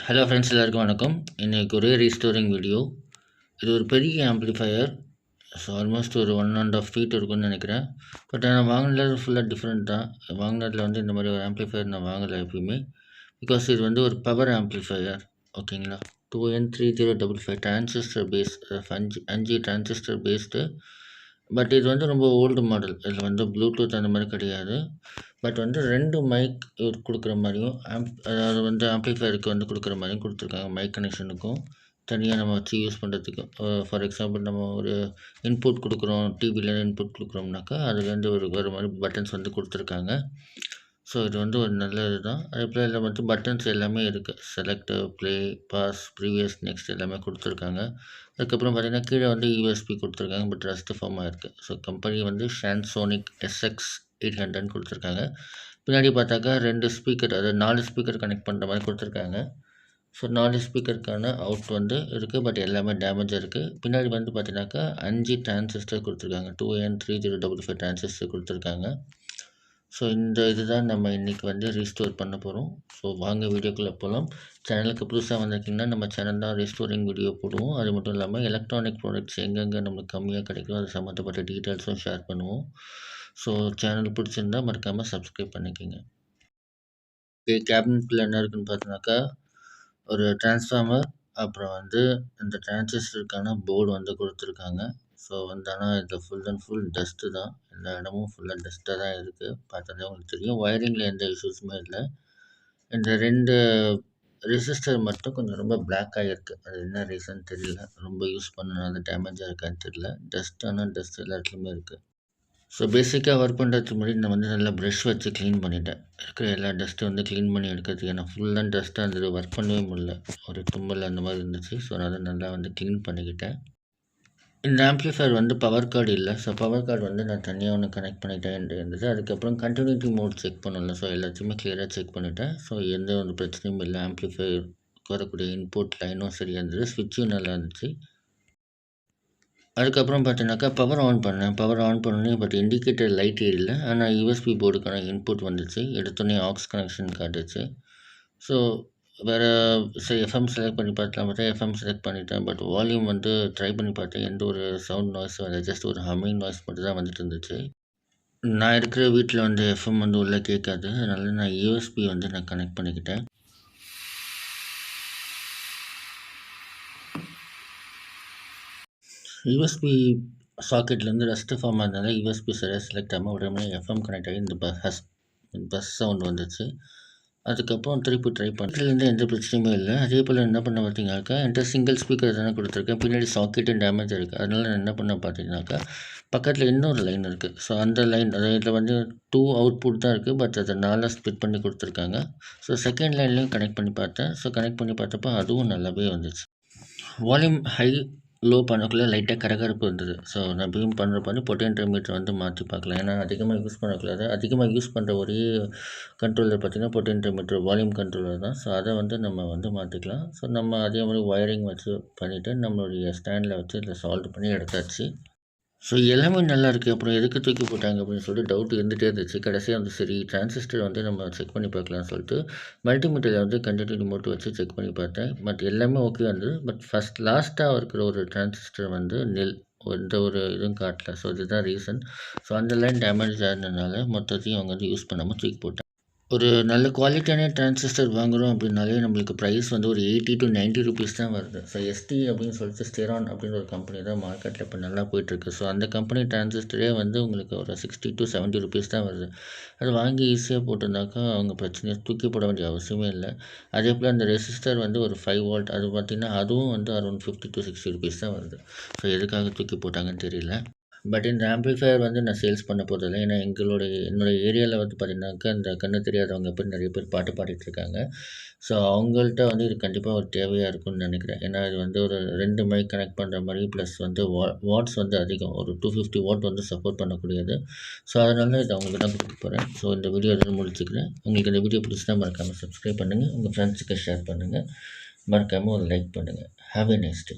Hello friends எல்லாருக்கும் வணக்கம். இன்றைக்கி ஒரே ரீஸ்டோரிங் வீடியோ இது ஒரு பெரிய ஆம்ப்ளிஃபையர் ஸோ ஆல்மோஸ்ட் ஒரு ஒன் அண்ட் ஆஃப் ஃபீட் இருக்கும்னு நினைக்கிறேன். பட் நான் வாங்கினது ஃபுல்லாக டிஃப்ரெண்ட் தான். வாங்கினதில் வந்து இந்த மாதிரி ஒரு ஆம்ப்ளிஃபையர் நான் வாங்கலை எப்பயுமே. பிகாஸ் இது வந்து ஒரு பவர் ஆம்ப்ளிஃபையர் ஓகேங்களா? Two N three zero double five transistor base அஞ்சு அஞ்சு டிரான்சிஸ்டர் பேஸ்டு பட் இது வந்து ரொம்ப ஓல்டு மாடல் இதில் வந்து ப்ளூடூத் அந்த மாதிரி கிடையாது. பட் வந்து ரெண்டு மைக் கொடுக்குற மாதிரியும் ஆம்ப் அதாவது வந்து ஆம்ப்ளிஃபையருக்கு வந்து கொடுக்குற மாதிரியும் கொடுத்துருக்காங்க. மைக் கனெக்ஷனுக்கும் தனியாக நம்ம வச்சு யூஸ் பண்ணுறதுக்கு ஃபார் எக்ஸாம்பிள் நம்ம ஒரு இன்புட் கொடுக்குறோம் டிவியில் இன்புட் கொடுக்குறோம்னாக்கா அதுலேருந்து ஒரு ஒரு மாதிரி பட்டன்ஸ் வந்து கொடுத்துருக்காங்க. ஸோ இது வந்து ஒரு நல்லது தான். அதே போல் இதில் வந்து பட்டன்ஸ் எல்லாமே இருக்குது select play pause previous next எல்லாமே கொடுத்துருக்காங்க. அதுக்கப்புறம் பார்த்திங்கன்னா கீழே வந்து யூஎஸ்பி கொடுத்துருக்காங்க. பட் ரஸ்ட் ஃபார்மாக இருக்குது ஸோ கம்பெனி வந்து ஷான்சோனிக் எஸ்எக்ஸ் எயிட் ஹண்ட்ரட்னு கொடுத்துருக்காங்க. பின்னாடி பார்த்தாக்கா ரெண்டு ஸ்பீக்கர் அதாவது நாலு ஸ்பீக்கர் கனெக்ட் பண்ணுற மாதிரி கொடுத்துருக்காங்க. ஸோ நாலு ஸ்பீக்கருக்கான அவுட் வந்து இருக்குது பட் எல்லாமே டேமேஜாக இருக்குது பின்னாடி வந்து பார்த்தீங்கன்னாக்கா அஞ்சு டிரான்சிஸ்டர் கொடுத்துருக்காங்க. Two N three zero double five transistor கொடுத்துருக்காங்க. ஸோ இந்த இது தான் நம்ம இன்றைக்கி வந்து ரீஸ்டோர் பண்ண போகிறோம் ஸோ வாங்க வீடியோக்குள்ளே போகலாம் சேனலுக்கு புதுசாக வந்திருக்கீங்கன்னா நம்ம சேனல் தான் ரீஸ்டோரிங் வீடியோ போடுவோம். அது மட்டும் இல்லாமல் எலக்ட்ரானிக் ப்ராடக்ட்ஸ் எங்கெங்கே நம்மளுக்கு கம்மியாக கிடைக்கும் அது சம்மந்தப்பட்ட டீட்டெயில்ஸும் ஷேர் பண்ணுவோம். ஸோ சேனல் பிடிச்சிருந்தா மறக்காமல் சப்ஸ்கிரைப் பண்ணிக்கோங்க. ஓகே கேபினெட்டில் என்ன இருக்குதுன்னு பார்த்தோன்னாக்கா ஒரு டிரான்ஸ்ஃபார்மர் அப்புறம் வந்து இந்த டிரான்சிஸ்டருக்கான போர்டு வந்து கொடுத்துருக்காங்க. ஸோ வந்து ஆனால் இது ஃபுல் அண்ட் ஃபுல் டஸ்ட்டு தான். எல்லா இடமும் ஃபுல்லாக டஸ்ட்டாக தான் இருக்குது பார்த்தாலே உங்களுக்கு தெரியும். ஒயரிங்கில் எந்த இஷ்யூஸுமே இல்லை. இந்த ரெண்டு ரெசிஸ்டர் மட்டும் கொஞ்சம் ரொம்ப பிளாக் ஆகிருக்கு அது என்ன ரீசன் தெரியல. ரொம்ப யூஸ் பண்ணனால டேமேஜாக இருக்கான்னு தெரியல. டஸ்ட் ஆனால் டஸ்ட் எல்லா இடத்துலையுமே இருக்குது ஸோ பேசிக்காக ஒர்க் பண்ணுறதுக்கு முன்னாடி நான் வந்து நல்லா ப்ரெஷ் வச்சு க்ளீன் பண்ணிட்டேன். இருக்கிற எல்லா டஸ்ட்டும் வந்து க்ளீன் பண்ணி எடுக்கிறதுக்கு ஏன்னா ஃபுல்லாக டஸ்ட்டாக இருந்தது. ஒர்க் பண்ணவே முடியல. ஒரு தும்மல் அந்த மாதிரி இருந்துச்சு. ஸோ அதை நல்லா வந்து க்ளீன் பண்ணிக்கிட்டேன். இந்த ஆம்ப்ளிஃபயர் வந்து பவர் கார்டு இல்லை. ஸோ பவர் கார்டு வந்து நான் தனியாக ஒன்று கனெக்ட் பண்ணிட்டேன் இருந்தது. அதுக்கப்புறம் கண்டினியூட்டி மோட் செக் பண்ணணும். ஸோ எல்லாத்தையுமே கிளியராக செக் பண்ணிட்டேன். ஸோ எந்த ஒரு பிரச்சனையும் இல்லை. ஆம்ப்ளிஃபயர் வரக்கூடிய இன்புட் லைனும் சரியாக இருந்தது. ஸ்விட்சும் நல்லா இருந்துச்சு. அதுக்கப்புறம் பார்த்தீங்கன்னாக்கா பவர் ஆன் பண்ணேன். பவர் ஆன் பண்ணோன்னே பட் இண்டிகேட்டர் லைட் எரியல ஆனால் யூஎஸ்பி போர்டுக்கான இன்புட் வந்துச்சு. எடுத்தோடனே ஆக்ஸ் கனெக்ஷன் காட்டுச்சு. ஸோ வேறு சரி எஃப்எம் செலக்ட் பண்ணி பார்த்தா பார்த்தா எஃப்எம் செலக்ட் பண்ணிட்டேன். பட் வால்யூம் வந்து ட்ரை பண்ணி பார்த்தேன். எந்த ஒரு சவுண்ட் நாய்ஸும் வரல ஜஸ்ட் ஒரு ஹம்மிங் நாய்ஸ் மட்டும் தான் வந்துட்டு இருந்துச்சு. நான் இருக்கிற வீட்டில் வந்து எஃப்எம் வந்து உள்ளே கேட்காது. அதனால் நான் யூஎஸ்பி வந்து நான் கனெக்ட் பண்ணிக்கிட்டேன். யூஎஸ்பி சாக்கெட்லேருந்து ரெஸ்ட் ஃபார்ம் ஆனதுனால யூஎஸ்பி சரியாக செலக்ட் ஆகாமல் உடனே எஃப்எம் கனெக்ட் ஆகி இந்த பஸ் பஸ் சவுண்ட் வந்துச்சு. அதுக்கப்புறம் திருப்பி ட்ரை பண்ணுறதுலேருந்து எந்த பிரச்சனையுமே இல்லை. அதே போல் என்ன பண்ண பார்த்தீங்கன்னாக்கா என்கிட்ட சிங்கிள் ஸ்பீக்கர் தானே கொடுத்துருக்கேன். பின்னாடி சாக்கெட்டும் டேமேஜ் இருக்குது அதனால் நான் என்ன பண்ண பார்த்தீங்கன்னாக்கா பக்கத்தில் இன்னொரு லைன் இருக்குது ஸோ அந்த லைன் அதில் வந்து டூ அவுட்புட் தான் இருக்குது பட் அதை நாலாக ஸ்பிட் பண்ணி கொடுத்துருக்காங்க. ஸோ செகண்ட் லைன்லேயும் கனெக்ட் பண்ணி பார்த்தேன். ஸோ கனெக்ட் பண்ணி பார்த்தப்போ அதுவும் நல்லாவே வந்துச்சு. வால்யூம் ஹை லோ பண்ணக்குள்ளே லைட்டாக கரகரப்பு இருந்தது ஸோ நான் பீம் பண்ணுறப்ப வந்து பொட்டேன்டோ மீட்டர் வந்து மாற்றி பார்க்கலாம் ஏன்னா அதிகமாக யூஸ் பண்ணக்கூடாது அதிகமாக யூஸ் பண்ணுற ஒரே கண்ட்ரோலர் பார்த்திங்கன்னா பொட்டேன்டோ மீட்டர் வால்யூம் கண்ட்ரோலர் தான். ஸோ அதை வந்து நம்ம வந்து மாற்றிக்கலாம். ஸோ நம்ம அதே மாதிரி ஒயரிங் வச்சு பண்ணிவிட்டு நம்மளுடைய ஸ்டாண்டில் வச்சு இதை சால்வ் பண்ணி எடுத்தாச்சு. ஸோ எல்லாமே நல்லா இருக்குது அப்புறம் எதுக்கு தூக்கி போட்டாங்க அப்படின்னு சொல்லிட்டு டவுட் இருந்துகிட்டே இருந்துச்சு. கடைசியாக வந்து சரி டிரான்சிஸ்டர் வந்து நம்ம செக் பண்ணி பார்க்கலாம்னு சொல்லிட்டு மல்டிமீட்டரில் வந்து கண்டினியூ மோட்டு வச்சு செக் பண்ணி பார்த்தேன். பட் எல்லாமே ஓகே வந்தது பட் ஃபஸ்ட் லாஸ்ட்டாக இருக்கிற ஒரு டிரான்சிஸ்டர் வந்து நெல் எந்த ஒரு இதுவும் காட்டல. ஸோ இதுதான் ரீசன் ஸோ அந்த லைன் டேமேஜ் ஆனதுனால மொத்தத்தையும் அவங்க வந்து யூஸ் பண்ணாமல் தூக்கி போட்டாங்க. ஒரு நல்ல குவாலிட்டியான டிரான்சிஸ்டர் வாங்குகிறோம் அப்படின்னாலே நம்மளுக்கு ப்ரைஸ் வந்து ஒரு எயிட்டி டு நைன்ட்டி ருபீஸ் தான் வருது. ஸோ எஸ்டி அப்படின்னு சொல்லிட்டு ஸ்டெரான் அப்படின்னு ஒரு கம்பெனி தான் மார்க்கெட்டில் இப்போ நல்லா போயிட்டுருக்கு. ஸோ அந்த கம்பெனி டிரான்சிஸ்டரே வந்து உங்களுக்கு ஒரு சிக்ஸ்டி டு செவன்ட்டி ருபீஸ் தான் வருது. அது வாங்கி ஈஸியாக போட்டிருந்தாக்கா அவங்க பிரச்சனையை தூக்கி போட வேண்டிய அவசியமே இல்லை. அதே போல் அந்த ரெசிஸ்டர் வந்து ஒரு ஃபைவ் வால்ட் அது பார்த்திங்கன்னா அதுவும் வந்து around fifty to sixty rupees தான் வருது. ஸோ எதுக்காக தூக்கி போட்டாங்கன்னு தெரியல. பட் இந்த ஆம்பிளிஃபையர் வந்து நான் சேல்ஸ் பண்ண போகிறதில்ல ஏன்னா எங்களுடைய என்னுடைய ஏரியாவில் வந்து பார்த்திங்கனாக்கா இந்த கண்ணு தெரியாதவங்க இப்போ நிறைய பேர் பாட்டு பாடிட்டுருக்காங்க ஸோ அவங்கள்ட்ட வந்து இது கண்டிப்பாக ஒரு தேவையாக இருக்கும்னு நினைக்கிறேன். ஏன்னா இது வந்து ஒரு ரெண்டு மைக் கனெக்ட் பண்ணுற மாதிரி ப்ளஸ் வந்து வா வாட்ஸ் வந்து அதிகம். ஒரு டூ ஃபிஃப்டி வாட் வந்து சப்போர்ட் பண்ணக்கூடியது. ஸோ அதனால இதை அவங்களுக்கு தான் கொடுக்க போகிறேன் ஸோ இந்த வீடியோ வந்து முடிச்சுக்கிறேன். உங்களுக்கு இந்த வீடியோ பிடிச்சினா மறக்காமல் சப்ஸ்கிரைப் பண்ணுங்கள் உங்கள் ஃப்ரெண்ட்ஸுக்கு ஷேர் பண்ணுங்கள் மறக்காமல் ஒரு லைக் பண்ணுங்கள் ஹாவ் எ நெக்ஸ்ட் டே